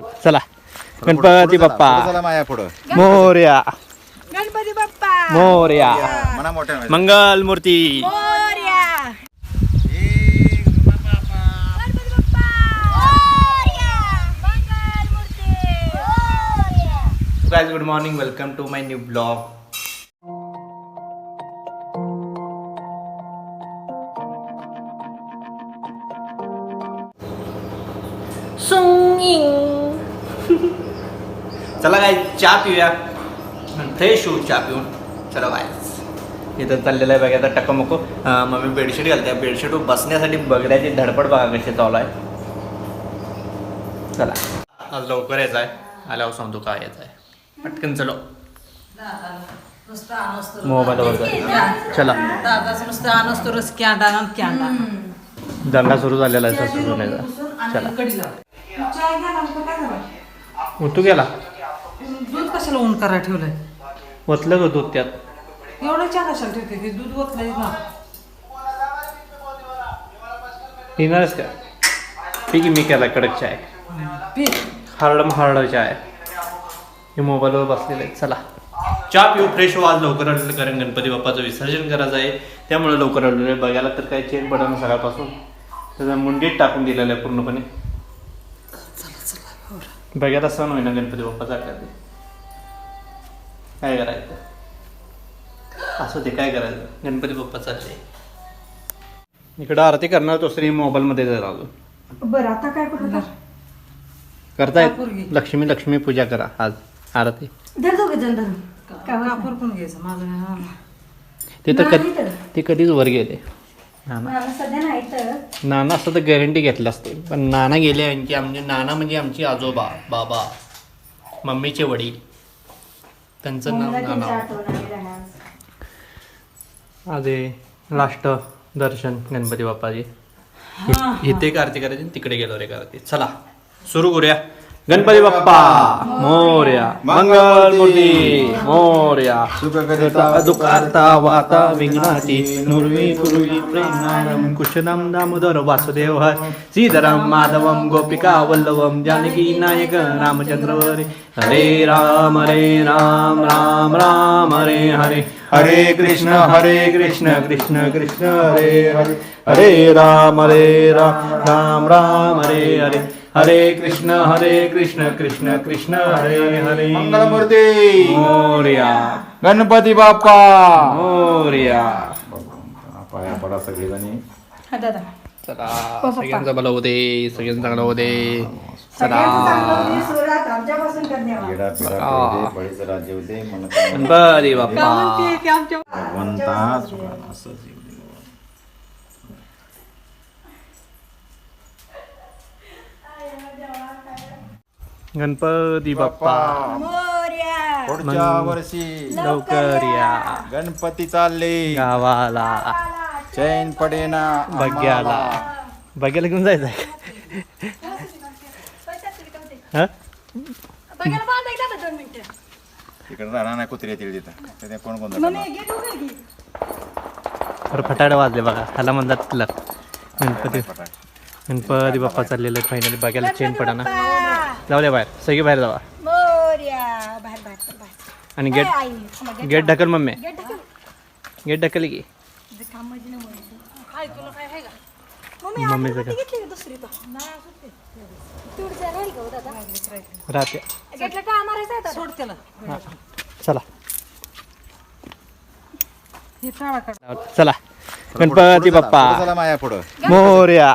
चला. गणपती बाप्पा. माया पुढं. मोर्या. गणपती बाप्पा. मोर्या. मना मोठ्या मंगल मूर्ती. मोरया. गणपती बाप्पा. मोरया. मंगलमूर्ती मोरया. Guys good चला काय चहा पिऊया. फ्रेश होऊ चहा पिऊन. चला काय इथं चाललेलं आहे बघा आता टकमको अं, मम्मी बेडशीट घालते. बेडशीट बसण्यासाठी बगड्याची धडपड बघा कशी चालू आहे. चला. आज लवकर यायचं आहे. आल्यावर सांगतो काय यायचं आहे. पटकन चलो. मोबाईलवर चला. दंगा सुरू झालेला आहे चला. उतू गेला. दूध कशाला ऊन करा ठेवलंय? ओतलं ग दूध त्यात. एवढं चहा कशाला ठेवते? की दूध ओतलंय ना. पिणारच का? पी की मी केला कडक चाय. पी. हार्ड हार्ड चाय. हे मोबाईलवर बसलेले आहेत चला. चहा पिऊ फ्रेश हो आज लवकर आलेलं कारण गणपती बाप्पाचं विसर्जन करायचं आहे. त्यामुळे लवकर आलेलं आहे. बघायला तर काही चेन पडा ना सकाळपासून. त्याचा मुंडीत टाकून दिलेलं आहे पूर्णपणे. बघायला सण होईना गणपती बाप्पाचा ते काय करायचं असं ते काय करायचं गणपती बाप्पा चालले इकडं आरती करणार तो श्री मोबाईलमध्ये जर अजून बरं आता काय करू करतायत लक्ष्मी लक्ष्मी पूजा करा आज आरती धर दोघे जण धरून कापूर पण घ्यायचं माझं हा. ते तर नाही कधी तर. ते कधीच वर गेले नाना. सध्या नाही तर. नाना असतं तर गॅरंटी घेतलं असते. पण नाना गेले यांची आमचे नाना म्हणजे आमची आजोबा बाबा मम्मीचे वडील. त्यांचं नाव त्यांची नाना. आठवण आली राहणार. आज लास्ट दर्शन गणपती बाप्पाचे इथे आरती करायची आणि तिकडे गेलो रे आरती चला सुरू करूया. गणपती बाप्पा. मोर्या. मंगल मूर्ती. मोर्या. दुःखार्ता वाता विघ्नाती नुर्वी पूर्वी प्रेमानम कुशलम दामोदर वासुदेव श्रीधरम माधवम गोपिका वल्लभम जानकी नायक रामचंद्र हरे राम हरे राम राम राम हरे हरे. हरे कृष्ण हरे कृष्ण कृष्ण कृष्ण हरे हरे. हरे राम हरे राम राम राम हरे हरे. हरे कृष्ण हरे कृष्ण कृष्ण कृष्ण हरे हरे। मंगलमूर्ती। मोर्या। गणपती बाप्पा। मोर्या। पाया पडा सगळेजणी हा दादा. चला सगळ्यांचं भलं होते सगळ्यांचं चांगलं होते चला. येडा पिडा दे, बळीचं राज्य मनोकामना गणपती बाप्पा. भगवंता सुखात असंच येऊ गणपती बाप्पा मोरया. पुढच्या वर्षी. लवकर या गणपती चालले. गावाला. चैन पडेना बग्याला. बग्याला घेऊन जायचं हा? तिकडे राहणार नाही कुत्रे येतील तिथं. तिथे कोण कोण फटाडे वाजले बघा. ह्याला म्हणतात गणपती. गणपती बाप्पा चाललेले फायनली बघायला चेन पडा ना बाप्पा. जाऊ बाहेर. सगळे बाहेर जावा. मोरया. बाहेर बाहेर चल, बाहेर. आणि ए, गेट आई, थांबा, गेट गेट ढकल मम्मी. गेट ढकल. गेट ढकल की. इथं काम म्हणजे नाही मोरायचं. हाय तुला काय आहे का? मम्मी मम्मीचं काय? घेतली का दुसरी तो. तुडचं राहील का हो दादा? राहते. गेटला टाळ मारायचा आहे सोड त्याला. हा. चला. हे काढ चला. पुढं गणपती बाप्पा. पुढं चला माया पुढं. मोर्या.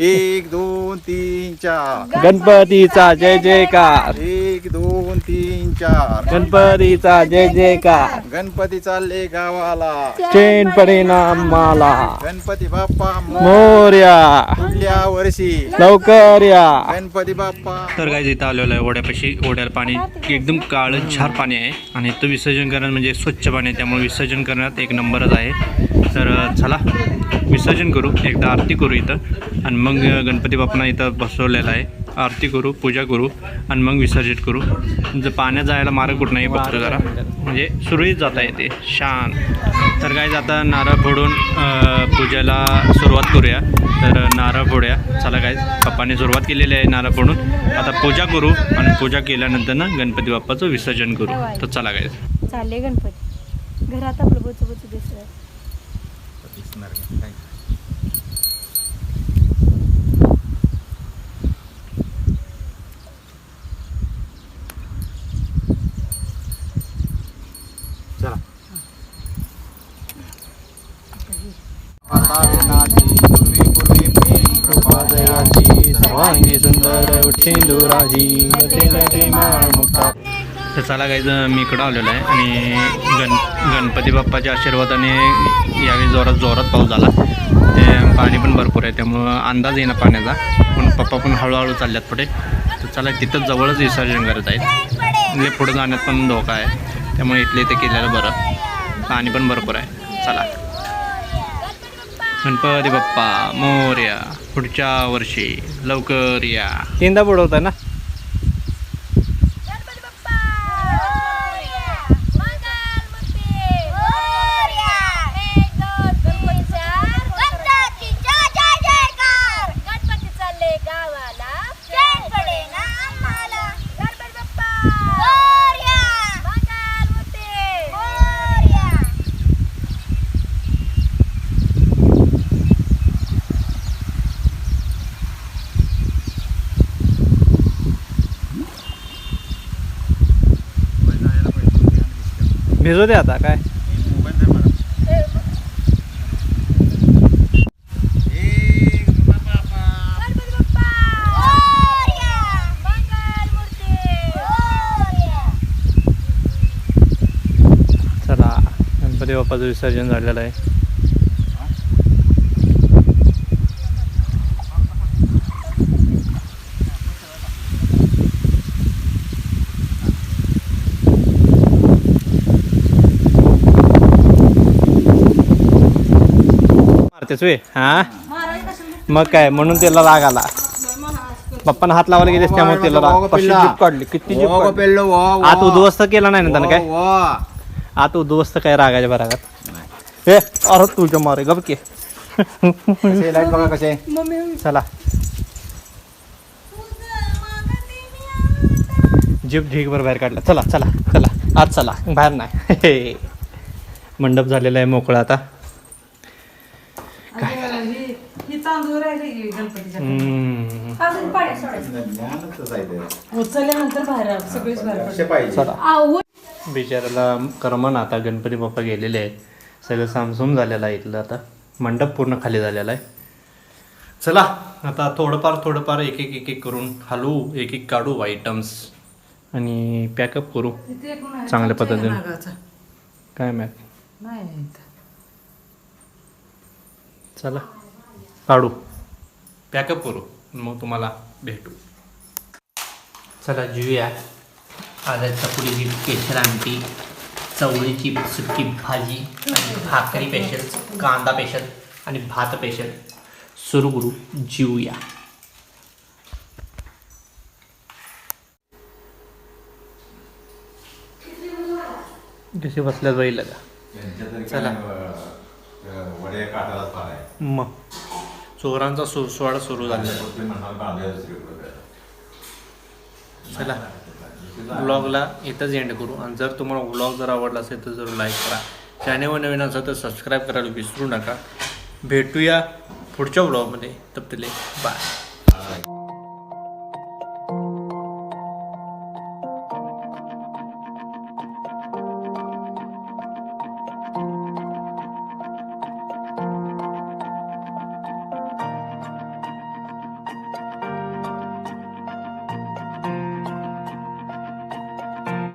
एक दोन तीन चार. गणपतीचा जय जयकार. एक दोन तीन चार. गणपतीचा जय जयकार. गणपती चालले गावाला. चेन परिणाम माला गणपती बाप्पा मोर्या. पुढल्या वर्षी. लवकर या. गणपती बाप्पा. तर काय इथं आलेलं आहे ओढ्यापाशी ओढ्याला पाणी एकदम काळं छार पाणी आहे. आणि इथं विसर्जन करण्यात म्हणजे स्वच्छ पाणी आहे. त्यामुळे विसर्जन करण्यात एक नंबरच आहे. तर चला विसर्जन करू. एकदा आरती करू इथं. आणि मग गणपती बाप्पांना इथं बसवलेला आहे. आरती करू पूजा करू आणि मग विसर्जित करू. जर पाण्यात जायला मार्ग कुठं नाही बघतो जरा. म्हणजे सुरळीत जाता येते. शान तर काय आता नारळ फोडून पूजेला सुरुवात करूया. तर नारळ फोडूया. चला काय पप्पाने सुरुवात केलेली आहे नारळ फोडून. आता पूजा करू आणि पूजा केल्यानंतर ना गणपती बाप्पाचं विसर्जन करू. तर चला काय चालले गणपती. घरात आपलं बोचू बोचू दिसलं चला. माता विघ्नाची सुंदर पूर्वी दुराजी मुक्ता तर चला गायचं मी इकडं आलेलो आहे. आणि गण गणपती बाप्पाच्या आशीर्वादाने यावेळी जोरात जोरात पाऊस झाला. ते पाणी पण भरपूर आहे त्यामुळं अंदाज येईना पाण्याचा. पण पप्पा पण हळूहळू चालल्यात पुढे. तर चला तिथं जवळच विसर्जन करत आहेत. म्हणजे पुढे जाण्यात पण धोका आहे. त्यामुळे इथले इथे केलेलं बरं. पाणी पण भरपूर आहे. चला. गणपती बाप्पा मोर्या पुढच्या वर्षी लवकर या. तीनदा बुडवता ना भिजू दे आता काय? चला गणपती बाप्पाचं विसर्जन झालेलं आहे. मारतेस वे हा? मग काय म्हणून त्याला राग आला. पप्पानं हात लावायला गेलेस त्यामुळे त्याला राग कशी जीभ काढली? किती जीभ काढली? पेल्लो वो आत उद्ध्वस्त केला नाही ना त्यानं काय? आत उद्ध्वस्त काय रागाच्या बरागात ए अरे तुझ्या मारे गप के. लाइट बघा कसे? चला. जीप ढीकभर बाहेर काढला. चला चला चला. आज चला. बाहेर नाही. मंडप झालेला आहे मोकळा आता आणि ही तांदूळ राहिली की गणपतीच्या हम्म. अजून पाणी सोडायचं उचलल्यानंतर बाहेर सगळीच बाहेर पडली. पाहिजे. चला. आहो. बिचाराला करमन आता गणपती बाप्पा गेलेले आहेत. सगळं सामसूम झालेलं आहे इथलं आता. मंडप पूर्ण खाली झालेला आहे. चला आता थोडंफार थोडंफार एक एक एक एक करून हलवू एक एक काढू आयटम्स आणि पॅकअप करू. तिथे एक नाही, चांगल्या पद्धतीने. नागाचा. काय मॅक नाही नाही इथं. चला. काढू. पॅकअप करू. मग तुम्हाला भेटू. चला जेऊया. आज चकुलीची केशर आमटी चवळीची सुकी भाजी आणि भाकरी पेशल कांदा पेशल आणि भात पेशल सुरू करू. जेऊया. कशी बसल्यात बाईला का चला. मग. चोरांचा सुरसवाडा सुरू झाला. चला. व्लॉगला इथंच एंड करू. आणि जर तुम्हाला व्लॉग जर आवडला असेल तर जरूर लाईक करा. चॅनेलवर नवीन असेल तर सबस्क्राईब करायला विसरू नका. भेटूया पुढच्या व्लॉगमध्ये तपतले बाय